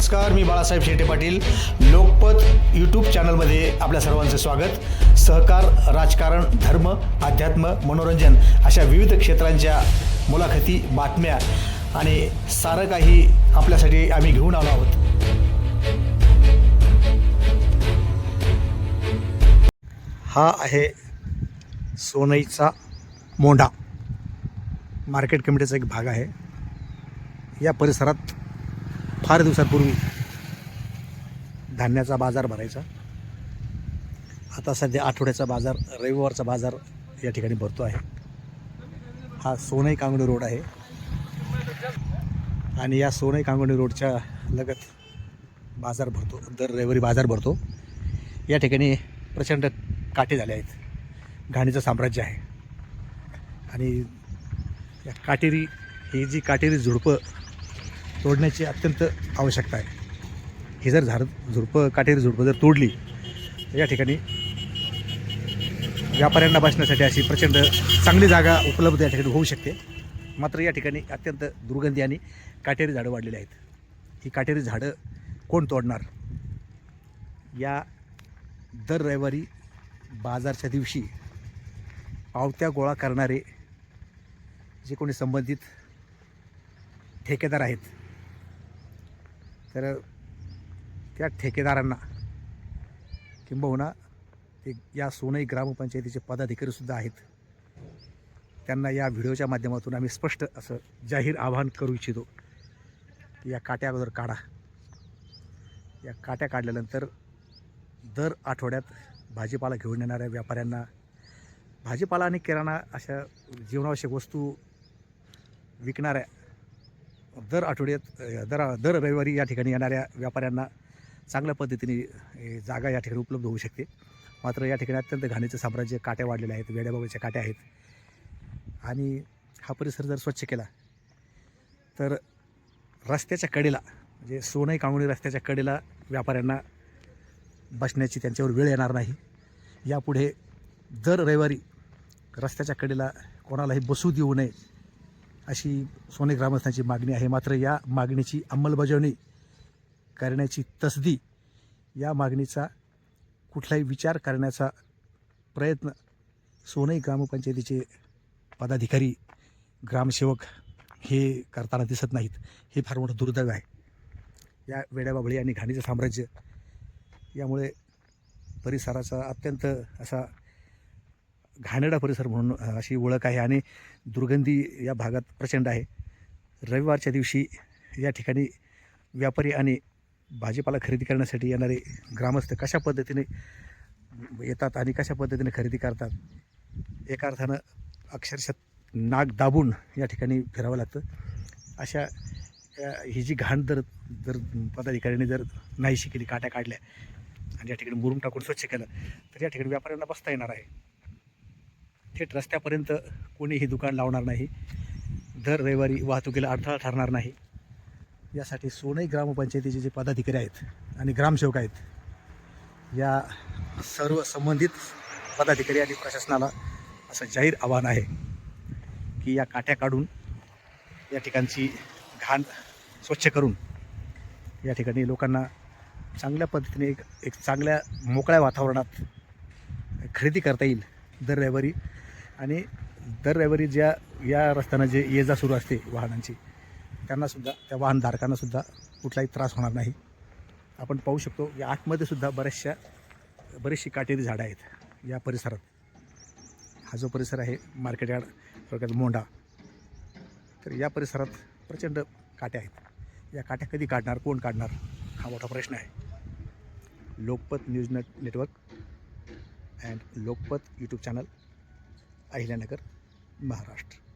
नमस्कार मी बाळासाहेब शेटे पाटील. लोकपत यूट्यूब चॅनलमध्ये आपल्या सर्वांचं स्वागत. सहकार राजकारण धर्म अध्यात्म मनोरंजन अशा विविध क्षेत्रांच्या मुलाखती बातम्या आणि सारं काही आपल्यासाठी आम्ही घेऊन आलो आहोत. हा आहे सोनईचा मोंढा. मार्केट कमिटीचा एक भाग आहे. या परिसरात फार दिवसांपूर्वी धान्याचा बाजार भरायचा. आता सध्या आठवड्याचा बाजार रविवारचा बाजार या ठिकाणी भरतो आहे. हा सोनई कांगणी रोड आहे. आणि या सोनई कांगणी रोडच्या लगत बाजार भरतो दर रविवारी बाजार भरतो. या ठिकाणी प्रचंड काटे झाले आहेत. घाणीचं साम्राज्य आहे. आणि या काटेरी ही जी काटेरी झुडपं तोडण्याची अत्यंत आवश्यकता आहे. ही जर झाड झुडपं काटेरी झुडपं जर तोडली तर या ठिकाणी व्यापाऱ्यांना बसण्यासाठी अशी प्रचंड चांगली जागा उपलब्ध या ठिकाणी होऊ शकते. मात्र या ठिकाणी अत्यंत दुर्गंधी आणि काटेरी झाडं वाढलेली आहेत. ही काटेरी झाडं कोण तोडणार? या दर रविवारी बाजारच्या दिवशी पावत्या गोळा करणारे जे कोणी संबंधित ठेकेदार आहेत तर त्या ठेकेदारांना किंबहुना ते या सोनई ग्रामपंचायतीचे पदाधिकारीसुद्धा आहेत. त्यांना या व्हिडिओच्या माध्यमातून आम्ही स्पष्ट असं जाहीर आवाहन करू इच्छितो की या काट्या अगोदर काढा. या काट्या काढल्यानंतर दर आठवड्यात भाजीपाला घेऊन येणाऱ्या व्यापाऱ्यांना भाजीपाला आणि किराणा अशा जीवनावश्यक वस्तू विकणाऱ्या दर आठवड्यात दर दर रविवारी या ठिकाणी येणाऱ्या व्यापाऱ्यांना चांगल्या पद्धतीने जागा या ठिकाणी उपलब्ध होऊ शकते. मात्र या ठिकाणी अत्यंत घाणीचं साम्राज्य काट्या वाढलेल्या आहेत वेड्याबाबाच्या काट्या आहेत. आणि हा परिसर जर स्वच्छ केला तर रस्त्याच्या कडेला म्हणजे सोनई कांगणी रस्त्याच्या कडेला व्यापाऱ्यांना बसण्याची त्यांच्यावर वेळ येणार नाही. यापुढे दर रविवारी रस्त्याच्या कडेला कोणालाही बसू देऊ नये अशी सोने ग्रामस्थांची मागणी आहे. मात्र या मागणीची अंमलबजावणी करण्याची तसदी या मागणीचा कुठलाही विचार करण्याचा प्रयत्न सोनई ग्रामपंचायतीचे पदाधिकारी ग्रामसेवक हे करताना दिसत नाहीत. हे फार मोठं दुर्दैव आहे. या वेड्याबाबळी आणि घाणीचं साम्राज्य यामुळे परिसराचा अत्यंत असा घाणेरडा परिसर म्हणून अशी ओळख आहे आणि दुर्गंधी या भागात प्रचंड आहे. रविवारच्या दिवशी या ठिकाणी व्यापारी आणि भाजीपाला खरेदी करण्यासाठी येणारे ग्रामस्थ कशा पद्धतीने येतात आणि कशा पद्धतीने खरेदी करतात एका अर्थानं अक्षरशः नाक दाबून या ठिकाणी फिरावं लागतं. अशा ही जी घाण जर जर पदाधिकाऱ्यांनी जर नाहीशी केली काट्या काढल्या आणि या ठिकाणी मुरुम टाकून स्वच्छ केलं तर या ठिकाणी व्यापाऱ्यांना बसता येणार आहे. थेट रस्त्यापर्यंत कोणीही दुकान लावणार नाही. दर रविवारी वाहतुकीला अडथळा ठरणार नाही. यासाठी सोनई ग्रामपंचायतीचे जे पदाधिकारी आहेत आणि ग्रामसेवक आहेत या सर्व संबंधित पदाधिकारी आणि प्रशासनाला असं जाहीर आव्हान आहे की या काट्या काढून या ठिकाणची घाण स्वच्छ करून या ठिकाणी लोकांना चांगल्या पद्धतीने एक एक चांगल्या मोकळ्या वातावरणात खरेदी करता येईल. दर रविवारी आणि दर रविवारी ज्या या रस्त्यानं जे ये जा सुरू असते वाहनांची त्यांनासुद्धा त्या वाहनधारकांनासुद्धा कुठलाही त्रास होणार नाही. आपण पाहू शकतो या आतमध्ये सुद्धा बऱ्याचशा बरीचशी काटेरी झाडं आहेत या परिसरात. हा जो परिसर आहे मार्केट यार्ड थोडक्यात मोंढा तर या परिसरात प्रचंड काट्या आहेत. या काट्या कधी काढणार कोण काढणार हा मोठा प्रश्न आहे. Lokpat news net network and Lokpat YouTube channel Ahilyanagar Maharashtra.